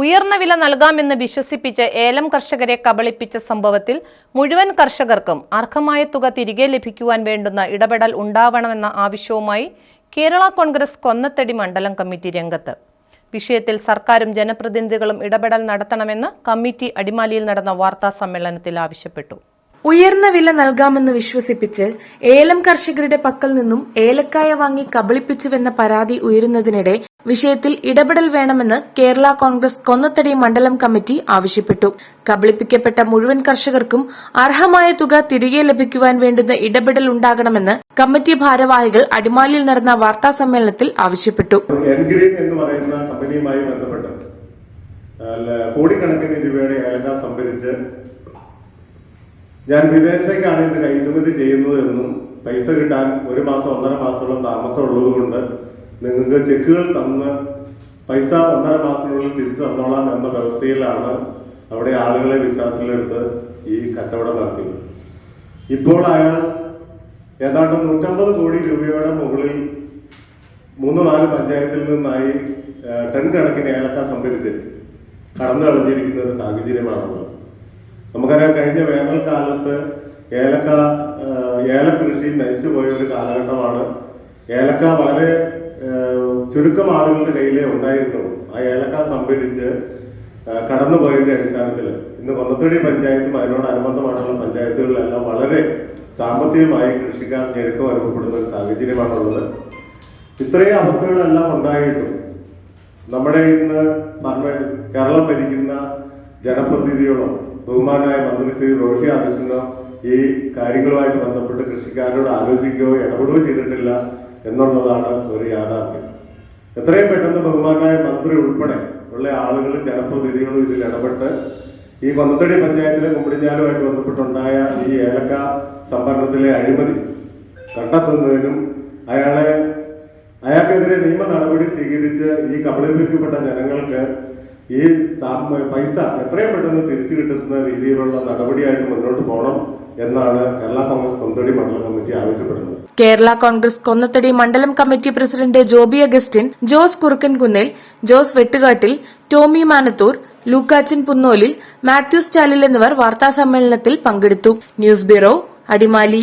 ഉയർന്ന വില നൽകാമെന്ന് വിശ്വസിപ്പിച്ച് ഏലം കർഷകരെ കബളിപ്പിച്ച സംഭവത്തിൽ മുഴുവൻ കർഷകർക്കും അർഹമായ തുക തിരികെ ലഭിക്കുവാൻ വേണ്ടുന്ന ഇടപെടൽ ഉണ്ടാവണമെന്ന ആവശ്യവുമായി കേരള കോൺഗ്രസ് കൊന്നത്തടി മണ്ഡലം കമ്മിറ്റി രംഗത്ത്. വിഷയത്തിൽ സർക്കാരും ജനപ്രതിനിധികളും ഇടപെടൽ നടത്തണമെന്ന് കമ്മിറ്റി അടിമാലിയിൽ നടന്ന വാർത്താ സമ്മേളനത്തിൽ ആവശ്യപ്പെട്ടു. ഉയർന്ന വില നൽകാമെന്ന് വിശ്വസിപ്പിച്ച് ഏലം കർഷകരുടെ പക്കൽ നിന്നും ഏലക്കായ വാങ്ങി കബളിപ്പിച്ചുവെന്ന പരാതി ഉയരുന്നതിനിടെ വിഷയത്തിൽ ഇടപെടൽ വേണമെന്ന് കേരള കോൺഗ്രസ് കൊന്നത്തടി മണ്ഡലം കമ്മിറ്റി ആവശ്യപ്പെട്ടു. കബളിപ്പിക്കപ്പെട്ട മുഴുവൻ കർഷകർക്കും അർഹമായ തുക തിരികെ ലഭിക്കുവാൻ വേണ്ടുന്ന ഇടപെടൽ ഉണ്ടാകണമെന്ന് കമ്മിറ്റി ഭാരവാഹികൾ അടിമാലിയിൽ നടന്ന വാർത്താ സമ്മേളനത്തിൽ ആവശ്യപ്പെട്ടു. എന്ന് പറയുന്ന കമ്പനിയുമായി ബന്ധപ്പെട്ട് കോടിക്കണക്കിന് രൂപയുടെ ഏലക്ക സംഭരിച്ച് ഞാൻ വിദേശത്തേക്കാണ് ഇത് കയറ്റുമതി ചെയ്യുന്നത് എന്നും പൈസ കിട്ടാൻ ഒരു മാസം ഒന്നര മാസത്തോളം താമസം ഉള്ളതുകൊണ്ട് നിങ്ങൾക്ക് ചെക്കുകൾ തന്ന് പൈസ ഒന്നര മാസത്തിനുള്ളിൽ തിരിച്ചു തന്നോളാം എന്ന വ്യവസ്ഥയിലാണ് അവിടെ ആളുകളെ വിശ്വാസത്തിലെടുത്ത് ഈ കച്ചവടം നടത്തിയത്. ഇപ്പോൾ അയാൾ ഏതാണ്ട് നൂറ്റമ്പത് കോടി രൂപയുടെ മുകളിൽ മൂന്ന് നാല് പഞ്ചായത്തിൽ നിന്നായി ടൺ കണക്കിന് ഏലക്ക സംഭരിച്ച് കടന്നു കളഞ്ഞിരിക്കുന്ന ഒരു സാഹചര്യമാണുള്ളത്. നമുക്കറിയാം കഴിഞ്ഞ വേനൽക്കാലത്ത് ഏലക്ക ഏലക്കൃഷി നശിച്ചു പോയ ഒരു കാലഘട്ടമാണ്. ഏലക്ക വളരെ ചുരുക്കം ആളുകളുടെ കയ്യിലേ ഉണ്ടായിരുന്നുള്ളൂ. ആ ഏലക്ക സംഭരിച്ച് കടന്നുപോയതിന്റെ അടിസ്ഥാനത്തിൽ. ഇന്ന് കൊന്നത്തടി പഞ്ചായത്തും അതിനോടനുബന്ധമായിട്ടുള്ള പഞ്ചായത്തുകളിലെല്ലാം വളരെ സാമ്പത്തികമായി കൃഷിക്കാർ ഞെരുക്കം അനുഭവപ്പെടുന്ന ഒരു സാഹചര്യമാണുള്ളത്. ഇത്രയും അവസ്ഥകളെല്ലാം ഉണ്ടായിട്ടും നമ്മുടെ ഇന്ന് ഭരണ കേരളം ഭരിക്കുന്ന ജനപ്രതിനിധികളോ ബഹുമാനായ മന്ത്രി ശ്രീ റോഷി ആവശ്യമോ ഈ കാര്യങ്ങളുമായിട്ട് ബന്ധപ്പെട്ട് കൃഷിക്കാരോട് ആലോചിക്കുകയോ ഇടപെടുകയോ ചെയ്തിട്ടില്ല. എന്നുള്ളതാണ് ഒരു യാഥാർത്ഥ്യം. എത്രയും പെട്ടെന്ന് ബഹുമാനായ മന്ത്രി ഉൾപ്പെടെ ഉള്ള ആളുകളും ജനപ്രതിനിധികളും ഇതിൽ ഇടപെട്ട് ഈ കൊന്നത്തടി പഞ്ചായത്തിലെ കുമ്പിടിഞ്ഞാലുമായിട്ട് ബന്ധപ്പെട്ടുണ്ടായ ഈ ഏലക്ക സംഭരണത്തിലെ അഴിമതി കണ്ടെത്തുന്നതിനും അയാളെ അയാൾക്കെതിരെ നിയമ നടപടി സ്വീകരിച്ച് ഈ കബളിപ്പിക്കപ്പെട്ട ജനങ്ങൾക്ക് ഈ പൈസ എത്രയും പെട്ടെന്ന് തിരിച്ചു കിട്ടുന്ന രീതിയിലുള്ള നടപടിയായിട്ട് മുന്നോട്ട് പോകണം. എന്നാണ് കേരള കോൺഗ്രസ് കൊന്നത്തടി മണ്ഡലം കമ്മിറ്റി ആവശ്യപ്പെടുന്നത്. കേരള കോൺഗ്രസ് കൊന്നത്തടി മണ്ഡലം കമ്മിറ്റി പ്രസിഡന്റ് ജോബി അഗസ്റ്റിൻ ജോസ് കുറുക്കൻകുന്നിൽ ജോസ് വെട്ടുകാട്ടിൽ ടോമി മാനത്തൂർ ലൂക്കാച്ചൻ പുന്നോലിൽ മാത്യു സ്റ്റാലിൽ എന്നിവർ വാർത്താസമ്മേളനത്തിൽ പങ്കെടുത്തു. News bureau Adimali.